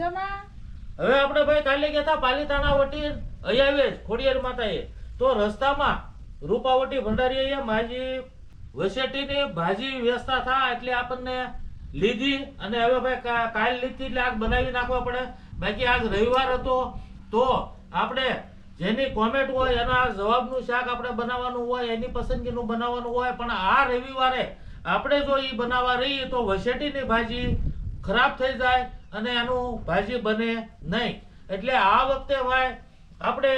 મજામાં? હવે આપણે ભાઈ કાલે ગયા પાલીતાણા વટી, અહીં આવે ખોડિયાર માતાએ. તો રસ્તામાં રૂપાવટી ભંડારી અહીંયા માજી વસેટીની ભાજી વ્યવસ્થા થાય એટલે આપણને લીધી અને હવે ભાઈ કાલ લીધી એટલે આગ બનાવી નાખવા પડે. બાકી આજ રવિવાર હતો, તો આપણે જેની કોમેન્ટ હોય એના જવાબનું શાક આપણે બનાવવાનું હોય, એની પસંદગીનું બનાવવાનું હોય, પણ આ રવિવારે આપણે જો એ બનાવવા રહીએ તો વસેટીની ભાજી ખરાબ થઈ જાય અને એનું ભાજી બને નહીં. એટલે આ વખતે ભાઈ, આપણે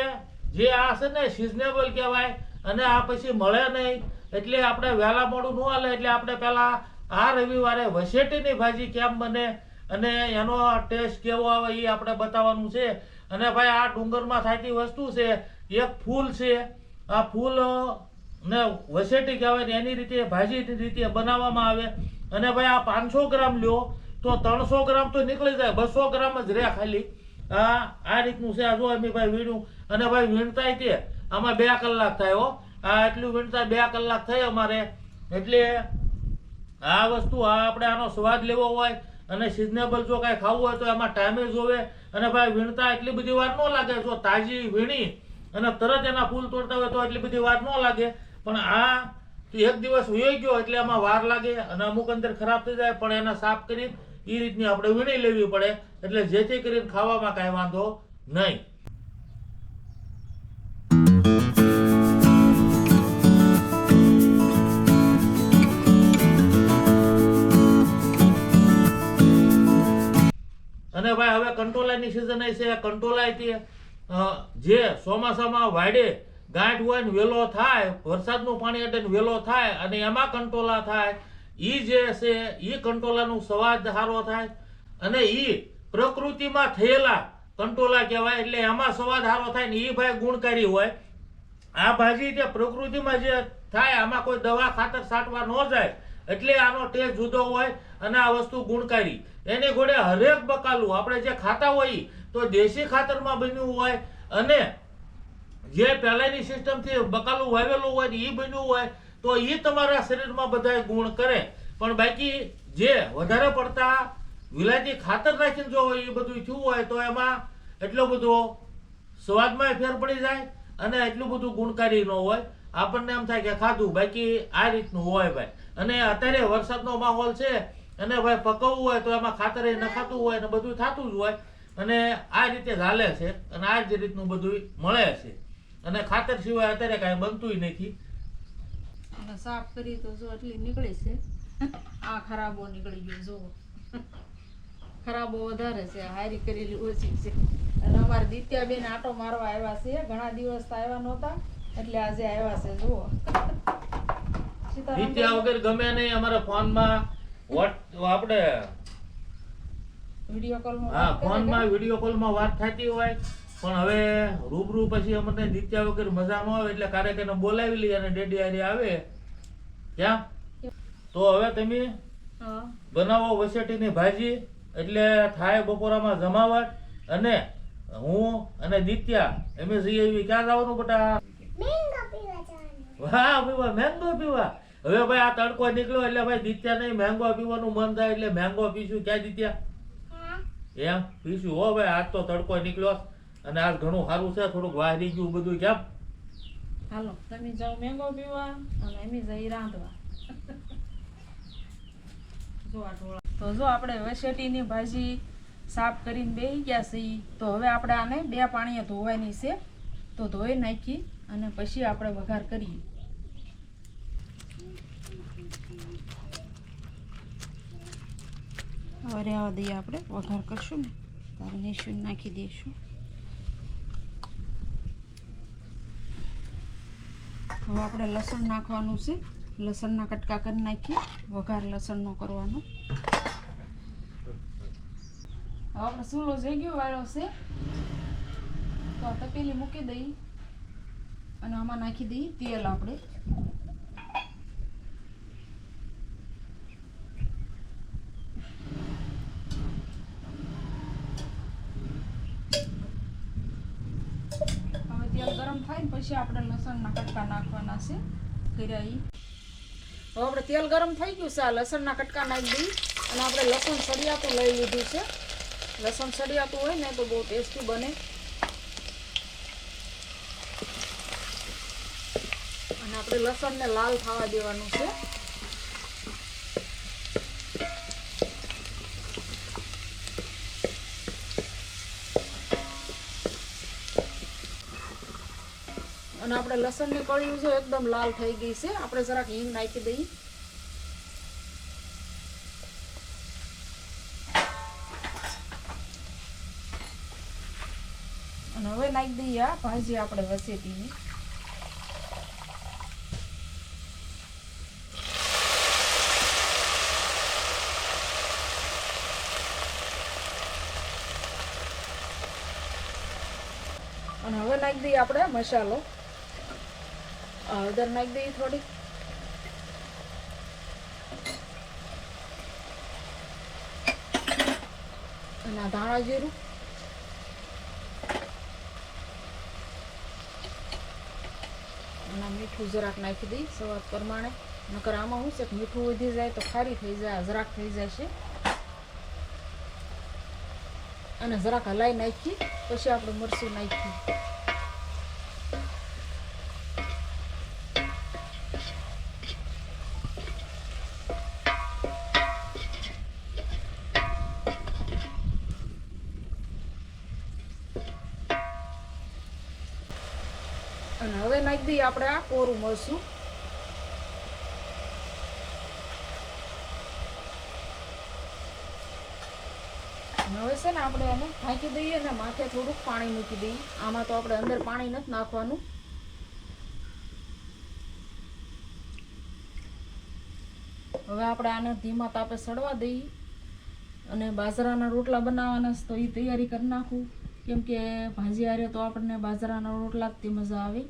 જે આ છે ને સિઝનેબલ કહેવાય, અને આ પછી મળે નહીં, એટલે આપણે વહેલા મોડું ન હાલે, એટલે આપણે પહેલાં આ રવિવારે વસેટીની ભાજી કેમ બને, અને એનો ટેસ્ટ કેવો આવે એ આપણે બતાવવાનું છે. અને ભાઈ, આ ડુંગરમાં થતી વસ્તુ છે, એક ફૂલ છે. આ ફૂલ ને વસેટી કહેવાય એની રીતે ભાજીની રીતે બનાવવામાં આવે. અને ભાઈ, આ પાંચસો ગ્રામ લ્યો તો ત્રણસો ગ્રામ તો નીકળી જાય, બસો ગ્રામ જ રહે ખાલી. આ આ રીતનું છે, આ જો અમે ભાઈ વીણ્યું અને ભાઈ વીણતાય તે આમાં બે કલાક થાય હો. આ એટલું વીણતા બે કલાક થાય અમારે. એટલે આ વસ્તુ, આ આપણે આનો સ્વાદ લેવો હોય અને સિઝનેબલ જો કાંઈ ખાવું હોય તો એમાં ટાઈમે જોવે. અને ભાઈ વીણતા એટલી બધી વાર ન લાગે. જો તાજી વીણી અને તરત એના ફૂલ તોડતા હોય તો એટલી બધી વાર ન લાગે. પણ આ એક દિવસ વયો ગયો એટલે એમાં વાર લાગે અને અમુક અંદર ખરાબ થઈ જાય, પણ એને સાફ કરી એ રીતની આપણે વીણી લેવી પડે, એટલે જેથી કરીને ખાવામાં કાંઈ વાંધો નહીં. અને ભાઈ, હવે કંટોલાની સિઝન છે કંટોલાયથી જે ચોમાસામાં વાડે ગાંઠ હોય ને વેલો થાય, વરસાદનું પાણી અટે વેલો થાય, અને એમાં કંટોલા થાય. ઈ જે છે, ઈ કંટોલાનું સ્વાદ સારો થાય અને ઈ પ્રકૃતિમાં થયેલા કંટોલા કહેવાય, એટલે એમાં સ્વાદ સારો થાય ને એ ભાઈ ગુણકારી હોય. આ ભાજી તે પ્રકૃતિમાં જે થાય, આમાં કોઈ દવા ખાતર છાંટવા ન જાય, એટલે આનો ટેસ્ટ જુદો હોય અને આ વસ્તુ ગુણકારી. એની ઘોડે હરેક બકાલું, આપણે જે ખાતા હોય તો દેશી ખાતરમાં બન્યું હોય અને જે પહેલાંની સિસ્ટમથી બકાલું વાવેલું હોય ને એ બન્યું હોય તો એ તમારા શરીરમાં બધા ગુણ કરે. પણ બાકી જે વધારે પડતા વિલાયતી ખાતર નાખીને જો એ બધું થયું હોય તો એમાં એટલો બધો સ્વાદમાં ફેર પડી જાય અને એટલું બધું ગુણકારી ન હોય. આપણને એમ થાય કે ખાધું, બાકી આ રીતનું હોય ભાઈ. અને અત્યારે વરસાદનો માહોલ છે અને ભાઈ પકવવું હોય તો એમાં ખાતર નખાતું હોય ને બધું થતું જ હોય. અને આ રીતે ચાલે છે અને આ જ રીતનું બધું મળે છે. અને ખાતર સિવાય અત્યારે કાંઈ બનતું નથી. અને સાફ કરી તો જો એટલી નીકળી છે. આ ખરાબો નીકળી ગયો જો. ખરાબો વધારે છે હારી કરેલી ઓછી છે. અને અમારે દિત્યાબેન આટો મારવા આવ્યા છે ઘણા દિવસ તો આવ્યા નહોતા એટલે આજે આવ્યા છે જુઓ. દિત્યા વગર ગમે નહીં અમારા ફોનમાં વોટ આપણે વીડિયો કોલમાં હા ફોનમાં કોલ કોલમાં વાત થતી હોય. પણ હવે રૂબરૂ પછી અમને દીત્યા વગર મજા ન આવે એટલે એને બોલાવી લઈએ અને ડેડી હારી આવે. ક્યાં? તો હવે તમે બનાવો વસેટીની ભાજી એટલે થાય બપોરામાં જમાવટ. અને હું અને દિત્યા એમ જઈએ એવી ક્યાં જવાનું બટા? વાહ પીવા મેંગો પીવા. હવે ભાઈ આ તડકો નીકળ્યો એટલે ભાઈ દિત્યા નહીં મેંગો પીવાનું મન થાય એટલે મેંગો પીશું. ક્યાં દિત્યા એમ? પીશું. હો ભાઈ આજ તો તડકો નીકળ્યો. અને આ ઘણું સારું છે, થોડુંક વાહરી ગયું બધું કેમ? હાલો, તમે જાઓ મેંગો પીવા અને અમે જઈ રાંધવા. જો તો જો આપણે વસેટીની ભાજી સાફ કરીને બેહી ગયા છીએ. તો હવે આપણે આને બે પાણીએ ધોવાની છે. તો ધોઈ નાખી અને પછી આપણે વઘાર કરીએ. હવે રહેવા દઈએ આપણે, વઘાર કરશું ને. ત્યારે નાખી દઈશું. હવે આપણે લસણ નાખવાનું છે. લસણના કટકા કરી નાખી વઘાર લસણનો કરવાનો. હવે આપણે સૂલો ગયો વાળો છે. તો આ તપેલી મૂકી દઈ. અને આમાં નાખી દઈએ તેલ આપણે હવે તેલ ગરમ થાય ને પછી આપણે લસણના કટકા નાખવાના છે. કર્યા હવે આપણે તેલ ગરમ થઈ ગયું છે આ લસણના કટકા નાખી દઈ અને આપણે લસણ સળિયાતું લઈ લીધું છે. લસણ સળિયાતું હોય ને તો બહુ ટેસ્ટી બને. અને આપણે લસણને લાલ થવા દેવાનું છે. અને આપણે લસણની કળીઓ છે એકદમ લાલ થઈ ગઈ છે, આપણે જરાક હિંગ નાખી દઈએ. અને હવે નાખી દઈએ આ ભાજી આપણે વસેટીની. અને હવે નાખી દઈએ આપણે મસાલો. હળદર નાખી દઈએ થોડી અને ધાણા જીરું. અને મીઠું જરાક નાખી દઈ સ્વાદ પ્રમાણે. નકર આમાં શું છે કે મીઠું વધી જાય તો ખારી થઈ જાય જરાક થઈ જશે. અને જરાક હલાઈ નાખી, પછી આપણે મરચું નાખી. અને હવે નાખી દઈએ આપણે આ કોરું મરચું. હવે છે ને આપણે એને ફાંકી દઈએ અને માથે થોડુંક પાણી મૂકી દઈએ. આમાં તો આપણે અંદર પાણી નથી નાખવાનું. હવે આપણે આને ધીમા તાપે સડવા દઈએ. અને બાજરાના રોટલા બનાવવાના તો એ તૈયારી કરી નાખું. કેમ કે ભાજી હારે તો આપણને બાજરાના રોટલા જ તે મજા આવે.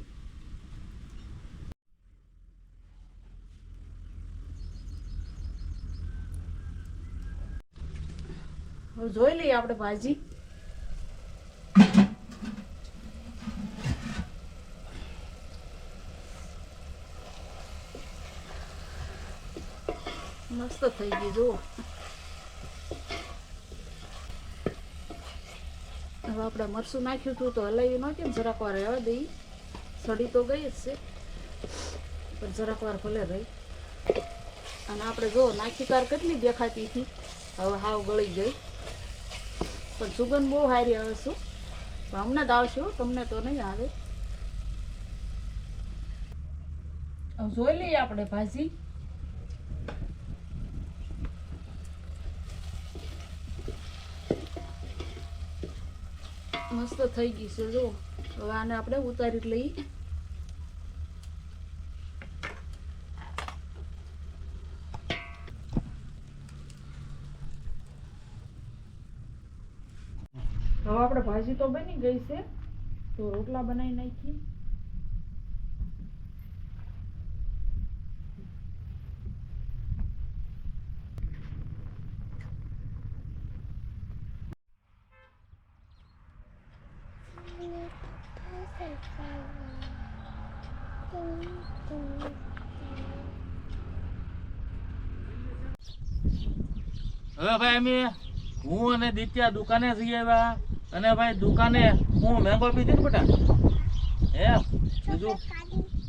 જોઈ લઈએ આપણે ભાજી. મસ્ત થઈ ગઈ, જુઓ. હવે આપણે મરસું નાખ્યું હતું તો હલાવી ન કેમ જરાક વાર રહેવા દઈ સડી તો ગઈ જ છે, પણ જરાક વાર ભલે રહી. અને આપણે જો નાખી કાર કેટલી દેખાતી હતી. હવે હાવ ગળી ગઈ. પણ સુગંધ બહુ સારી આવે છે. હમણાં જ આવશું તમને તો નહીં આવે. જોઈ લઈએ આપણે ભાજી. મસ્ત થઈ ગઈ છે જો હવે આને આપણે ઉતારી લઈએ હવે આપણે ભાજી તો બની ગઈ છે તો રોટલા બનાવી નાખીએ હવે ભાઈ અમે હું અને દિત્યા દુકાને જઈ આવ્યા અને ભાઈ દુકાને હું મેંગો પીધી ને બેટા. હે? બીજું?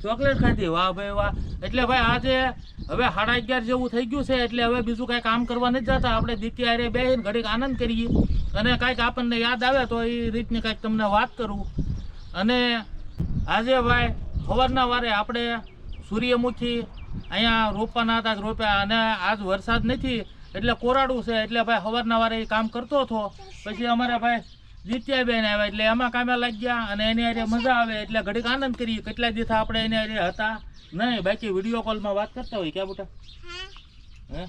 ચોકલેટ ખાધી વાહ ભાઈ વાહ. એટલે ભાઈ આજે હવે સાડા અગિયાર જેવું થઈ ગયું છે, એટલે હવે બીજું કાંઈ કામ કરવા નથી જતા. આપણે દિત્યા હારે બેસીને ઘડીક આનંદ કરીએ. અને કાંઈક આપણને યાદ આવે તો એ રીતની કાંઈક તમને વાત કરું. અને આજે ભાઈ સવારના વારે આપણે સૂર્યમુખી અહીંયા રોપવાના હતા, રોપ્યા. અને આજ વરસાદ નથી, એટલે કોરાડું છે. એટલે ભાઈ સવારના વારે એ કામ કરતો હતો. પછી અમારા ભાઈ જીત્યાબેન આવ્યા એટલે એમાં કામે લાગ્યા અને એની હારે મજા આવે એટલે ઘડીક આનંદ કરીએ. કેટલા દિવસ આપણે એની હારે હતા. નહીં બાકી વીડિયો કોલમાં વાત કરતા હોય ક્યાં બેટા? હે.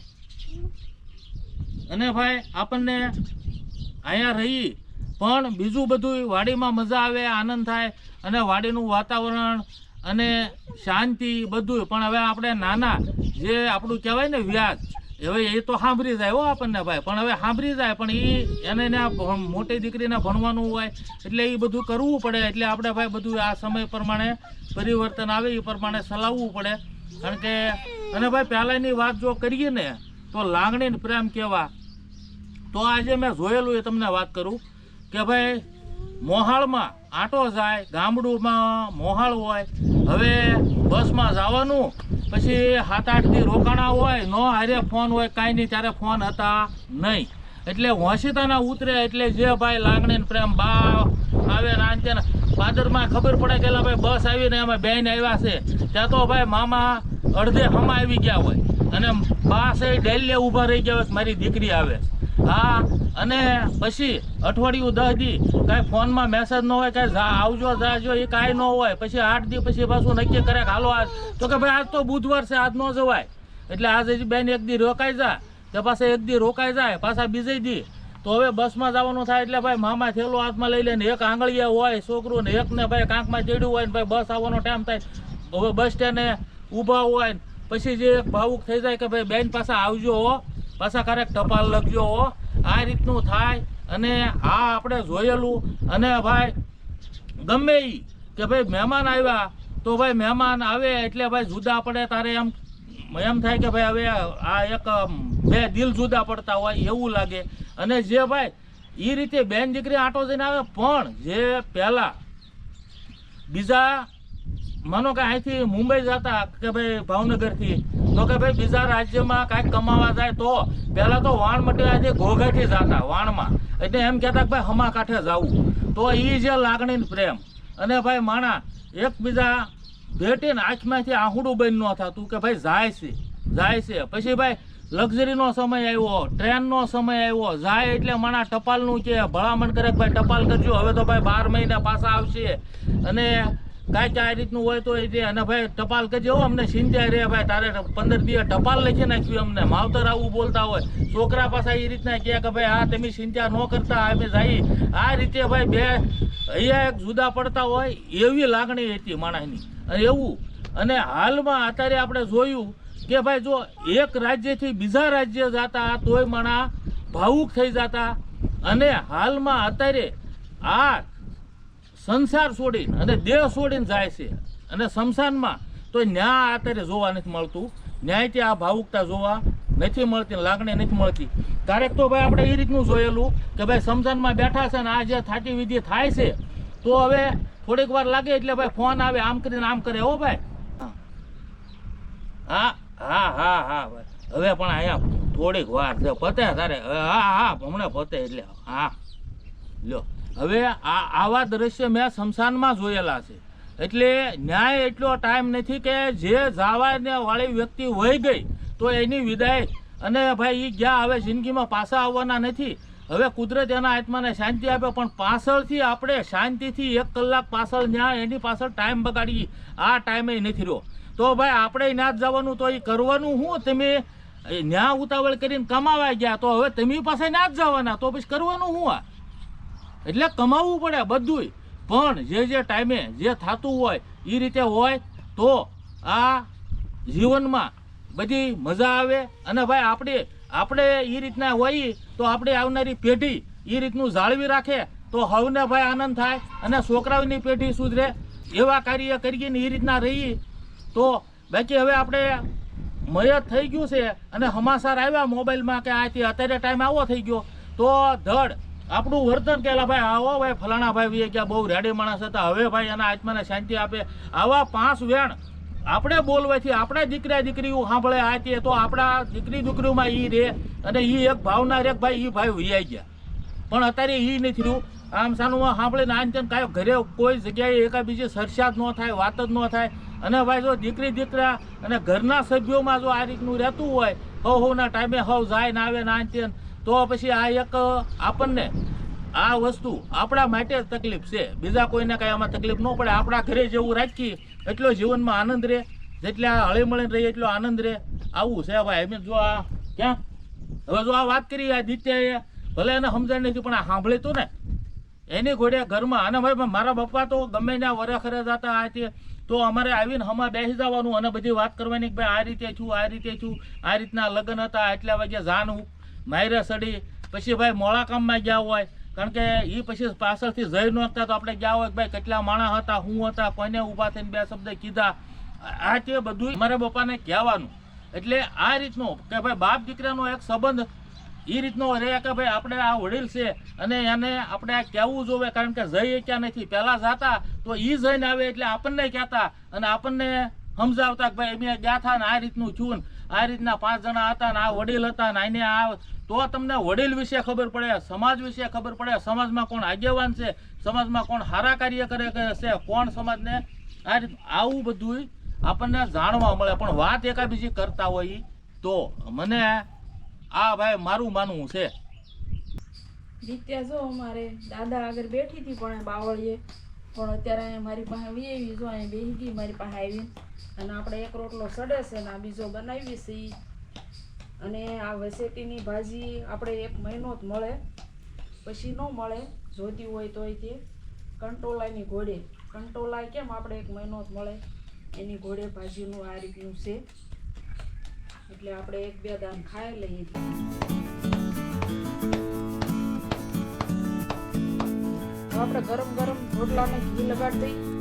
અને ભાઈ આપણને અહીંયા રહી પણ બીજું બધું વાડીમાં મજા આવે આનંદ થાય અને વાડીનું વાતાવરણ અને શાંતિ બધું પણ હવે આપણે નાના જે આપણું કહેવાય ને વ્યાજ હવે એ તો સાંભળી જાય હો આપણને ભાઈ. પણ હવે સાંભળી જાય, પણ એ એને મોટી દીકરીને ભણવાનું હોય, એટલે એ બધું કરવું પડે. એટલે આપણે ભાઈ બધું આ સમય પ્રમાણે પરિવર્તન આવે એ પ્રમાણે ચલાવવું પડે. કારણ કે, અને ભાઈ પહેલાંની વાત જો કરીએ ને, તો લાગણી ને પ્રેમ કહેવા તો આજે મેં જોયેલું એ તમને વાત કરું કે ભાઈ મોહાળમાં આંટો જાય, ગામડુંમાં મોહાળ હોય, હવે બસમાં જવાનું, પછી સાત આઠથી રોકાણા હોય, નો હારે ફોન હોય, કાંઈ નહીં, ત્યારે ફોન હતા નહીં. એટલે વાંસીતાના ઉતરે એટલે જે ભાઈ લાગણી પ્રેમ, બા આવે રાંચે પાદરમાં ખબર પડે કે ભાઈ બસ આવીને અમે બેન આવ્યા છે. ત્યાં તો ભાઈ મામા અડધે હમા આવી ગયા હોય. અને બા છે ડેલે ઊભા રહી ગયા હોય મારી દીકરી આવે. હા, અને પછી અઠવાડિયું દસ દી કાંઈ ફોનમાં મેસેજ ન હોય, કાંઈ આવજો, જાજો, એ કાંઈ ન હોય. પછી આઠ દી પછી પાછું નક્કી કરે હાલો આજ. તો કે ભાઈ, આજ તો બુધવાર છે, આજ ન જવાય. એટલે આજે બેન એક દી રોકાઈ જા, તે પાસે એક દી રોકાઈ જાય, પાછા બીજે દી. તો હવે બસમાં જવાનું થાય એટલે ભાઈ, મામા થેલો હાથમાં લઈ લે ને એક આંગળીએ હોય, છોકરું ને એકને ભાઈ કાંકમાં ચડ્યું હોય ને ભાઈ બસ આવવાનો ટાઈમ થાય. હવે બસ સ્ટેન્ડે ઊભા હોય ને પછી જે ભાવુક થઈ જાય કે ભાઈ, બેન પાછા આવજો હો. પાછા ક્યારેક ટપાલ લખજો હો. આ રીતનું થાય અને આ આપણે જોયેલું. અને ભાઈ, ગમે એ કે ભાઈ મહેમાન આવ્યા, તો ભાઈ મહેમાન આવે એટલે ભાઈ જુદા પડે. તારે એમ એમ થાય કે ભાઈ હવે આ એક બે દિલ જુદા પડતા હોય એવું લાગે. અને જે ભાઈ એ રીતે બેન દીકરી આંટો જઈને આવે, પણ જે પહેલાં બીજા, માનો કે અહીંથી મુંબઈ જતા કે ભાઈ ભાવનગરથી તો કે ભાઈ બીજા રાજ્યમાં કાંઈક કમાવા જાય તો? પહેલાં તો વાણ મટીવાથી ઘોઘાથી જતા, વાણમાં. એટલે એમ કહેતા કે ભાઈ હમા કાંઠે જવું. તો એ જે લાગણી પ્રેમ. અને ભાઈ માણા, એકબીજા ભેટીને આંખમાંથી આહુડું બંધ ન થતું કે ભાઈ જાય છે જાય છે. પછી ભાઈ લક્ઝરીનો સમય આવ્યો, ટ્રેનનો સમય આવ્યો, જાય એટલે માણા ટપાલનું કે ભલામણ કરે કે ભાઈ ટપાલ કરજો. હવે તો ભાઈ બાર મહિના પાછા આવશે. અને કાંઈક આ રીતનું હોય તો એ જે અને ભાઈ ટપાલ કરજો અમને ચિંતા રે ભાઈ, તારે પંદર દિવસ ટપાલ લખી નાખ્યું અમને માવતર આવું બોલતા હોય. છોકરા પાસે એ રીતના કહે કે ભાઈ આ તમે સિંચા ન કરતા, અમે જઈ આ રીતે ભાઈ બે, અહીંયા એક જુદા પડતા હોય એવી લાગણી હતી માણસની. અને એવું, અને હાલમાં અત્યારે આપણે જોયું કે ભાઈ, જો એક રાજ્યથી બીજા રાજ્ય જતા તોય માણા ભાવુક થઈ જતા. અને હાલમાં અત્યારે આ સંસાર છોડીને અને દેહ છોડીને જાય છે. અને સમશાનમાં તો ન્યાય અત્યારે જોવા નથી મળતું. ન્યાયથી આ ભાવુકતા જોવા નથી મળતી, લાગણી નથી મળતી. ક્યારેક તો ભાઈ આપણે એ રીતનું જોયેલું કે ભાઈ સમશાનમાં બેઠા છે ને આ જે થાટી વિધિ થાય છે, તો હવે થોડીક વાર લાગે એટલે ભાઈ ફોન આવે, આમ કરીને આમ કરે, હો ભાઈ. હા હા હા હા, ભાઈ. હવે પણ અહીંયા થોડીક વાર છે. પતે તારે. હા હા, હમણાં પતે એટલે. હા. લ્યો. હવે આ આવા દ્રશ્ય મેં શમશાનમાં જોયેલા છે. એટલે ન્યાય એટલો ટાઈમ નથી કે જે જાવાને વાળી વ્યક્તિ વહી ગઈ, તો એની વિદાય. અને ભાઈ એ ગયા હવે જિંદગીમાં પાછા આવવાના નથી. હવે કુદરત એના આત્માને શાંતિ આપે, પણ પાછળથી આપણે શાંતિથી એક કલાક પાછળ ન્યાય, એની પાછળ ટાઈમ બગાડી આ ટાઈમે નથી રહ્યો. તો ભાઈ, આપણે ના જવાનું, તો એ કરવાનું શું? તમે ન્યા ઉતાવળ કરીને કમાવા ગયા, તો હવે તમે પાસે ના જ જવાના. તો પછી કરવાનું શું આ? એટલે કમાવવું પડે બધુંય. પણ જે જે ટાઈમે જે થતું હોય એ રીતે હોય તો આ જીવનમાં બધી મજા આવે. અને ભાઈ આપણે આપણે એ રીતના હોઈએ તો આપણે આવનારી પેઢી એ રીતનું જાળવી રાખે તો હવને ભાઈ આનંદ થાય અને છોકરાઓની પેઢી સુધરે. એવા કાર્ય કરીને એ રીતના રહીએ તો બાકી હવે આપણે મયત થઈ ગયું છે અને હમાસાર આવ્યા મોબાઈલમાં કે આથી અત્યારે ટાઈમ આવો થઈ ગયો. તો ધડ આપણું વર્તન કેલા ભાઈ, આવો ભાઈ, ફલાણા ભાઈ કે બહુ રેડી માણસ હતા, હવે ભાઈ એના આત્માને શાંતિ આપે. આવા પાંચ વેણ આપણે બોલવાથી આપણા દીકરા દીકરીઓ સાંભળે, આ તે તો આપણા દીકરી દીકરીઓમાં ઈ રે અને ઈ એક ભાવના રે ભાઈ ઈ ભાઈ વિયાઈ ગયા. પણ અત્યારે ઈ નથી રહ્યું આમ સાનુમાં સાંભળીને આન તેમ કાંઈ ઘરે કોઈ જગ્યાએ એકા બીજી સરસાદ ન થાય, વાત જ ન થાય. અને ભાઈ જો દીકરી દીકરા અને ઘરના સભ્યોમાં જો આ રીતનું રહેતું હોય હવ હવના ટાઈમે હવ જાય ને આવે ને આન તેમ. તો પછી આ એક આપણને આ વસ્તુ આપણા માટે જ તકલીફ છે. બીજા કોઈને કાંઈ આમાં તકલીફ ન પડે. આપણા ઘરે જેવું રાખીએ, એટલો જીવનમાં આનંદ રહે. જેટલે આ હળીમળીને રહીએ, એટલો આનંદ રહે. આવું છે ભાઈ. એમ જો આ, ક્યાં? હવે જો આ વાત કરી આ દિત્યાએ, ભલે એને સમજણ નથી, પણ આ સાંભળે તું ને. એની ઘોડે ઘરમાં, અને ભાઈ મારા પપ્પા તો ગમે ત્યાં વરખરે જતા આ તે, તો અમારે આવીને હમા બેસી જવાનું અને બધી વાત કરવાની કે ભાઈ આ રીતે છું આ રીતે છું આ રીતના લગ્ન હતા, એટલા વાગે જાનું. માયરે સડી. પછી ભાઈ મોળા કામમાં ગયા હોય. કારણ કે એ પછી પાછળથી જઈ નહોતા તો આપણે ગયા હોય ભાઈ કેટલા માણા હતા, હું હતા, કોઈને ઊભા થઈને બે શબ્દ કીધા. આ તે બધું મારા પપ્પાને કહેવાનું. એટલે આ રીતનો કે ભાઈ બાપ દીકરાનો એક સંબંધ એ રીતનો રહે કે ભાઈ આપણે આ વડીલ છે અને એને આપણે આ કહેવું જોવે કારણ કે જઈ ક્યાં નથી. પહેલાં જતા તો એ જઈને આવે એટલે આપણને કહેતા અને આપણને સમજાવતા કે ભાઈ અમે ગયા હતા ને આ રીતનું છું આ રીતના પાંચ જણા હતા ને આ વડીલ હતા ને આને આ તો તમને વડીલ વિશે ખબર પડે, સમાજ વિશે ખબર પડે, સમાજમાં કોણ આગેવાન છે, સમાજમાં કોણ સારા કાર્ય કરે છે, કોણ સમાજને આ રીત આવું બધું આપણને જાણવા મળે. પણ વાત એકાબીજી કરતા હોય તો મને આ ભાઈ મારું માનવું છે. દિત્યા જો અમારે દાદા આગળ બેઠી હતી પણ બાવળીએ. પણ અત્યારે મારી પાસે આવી જો અહીંયા બેસી ગઈ, મારી પાસે આવી અને આપણે એક રોટલો સડે છે ને આ બીજો બનાવી છે અને આ વસેટીની ભાજી આપણે એક મહિનો જ મળે. પછી ન મળે જોતી હોય તોય તે કંટોલાની ઘોડે કંટોલા કેમ આપણે એક મહિનો જ મળે? એની ઘોડે ભાજીનું આ રીતનું છે. એટલે આપણે એક બે દાન ખાઈ લઈએ. છીએ. આપણે ગરમ ગરમ રોટલાને ઘી લગાડી દઈ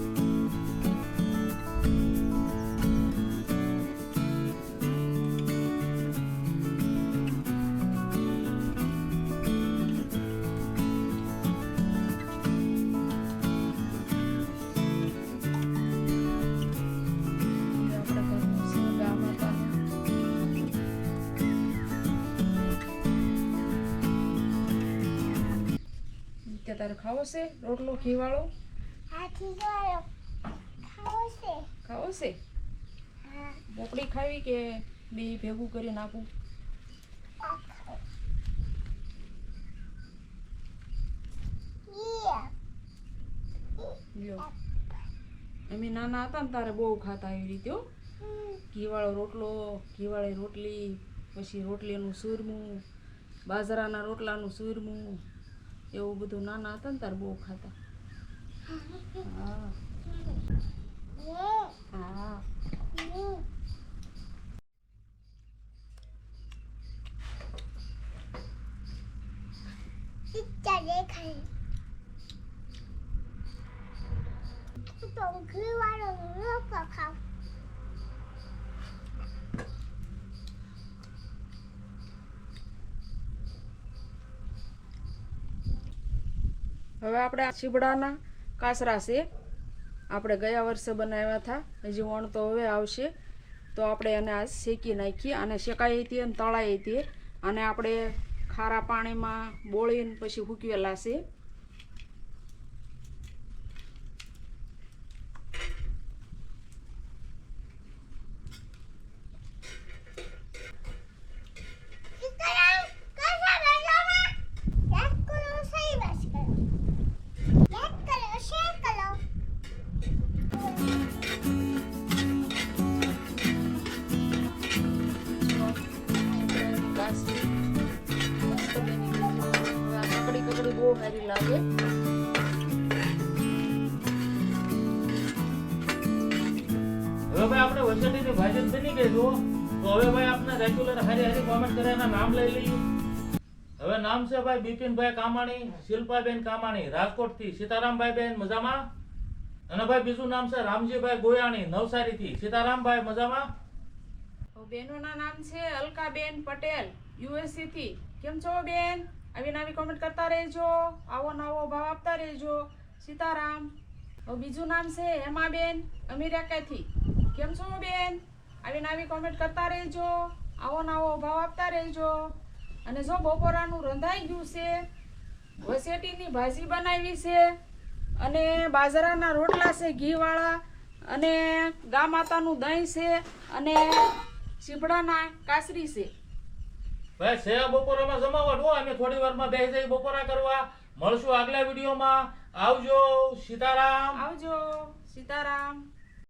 કે તારે ખાવો છે? રોટલો ઘીવાળો? ખાવો છે. પોપડી ખાવી કે બે ભેગું કરી નાખું અમે નાના હતા ને તારે બહુ ખાતા એવી રીતે હો. ઘીવાળો રોટલો ઘીવાળી રોટલી પછી રોટલીનું સૂરમું બાજરાના રોટલાનું સૂરમું એવું બધું નાના હતા ને તારે બહુ ખાતા હા હા હવે આપણે આ છીબડાના કાસરા છે. આપણે ગયા વર્ષે બનાવ્યા હતા. હજી વણ તો હવે આવશે. તો આપણે એને આ શેકી નાખીએ અને શેકાઈ હતી અને તળાઈ હતી. અને આપણે ખારા પાણીમાં બોળીને પછી હૂકવેલા છે. સારી લાગે. હવે ભાઈ આપણે વસેટીની ભાજી બની ગઈ જુઓ. તો હવે ભાઈ આપણે રેગ્યુલર હારી હરે કોમેન્ટ કરે એના નામ લઈ લઈએ. હવે નામ છે ભાઈ બિપિનભાઈ કામાણી શિલ્પાબેન કામાણી રાજકોટથી સીતારામભાઈ બેન મજામાં? અને ભાઈ બીજું નામ છે રામજીભાઈ ગોયાણી નવસારીથી. સીતારામભાઈ મજામાં? બેનોના નામ છે અલકાબેન પટેલ યુએસસી થી કેમ છો બેન? આવી નવી કોમેન્ટ કરતા રહેજો. આવો નવો ભાવ આપતા રહેજો. સીતારામ. બીજું નામ છે હેમાબેન અમીરાકાથી. કેમ છો બેન? આવી નવી કોમેન્ટ કરતા રહેજો. આવો નવો ભાવ આપતા રહેજો. અને જો બપોરાનું રંધાઈ ગયું છે વસેટીની ભાજી બનાવી છે, અને બાજરાના રોટલા છે ઘીવાળા, અને ગા માતાનું દહીં છે, અને સીપડાના કાસરી છે. ભાઈ, સેવા બપોરામાં જમાવટ હો અમે થોડી વારમાં બેસી જઈ બપોરા કરવા, મળશું આગલા વિડીયોમાં. આવજો, સીતારામ. આવજો, સીતારામ.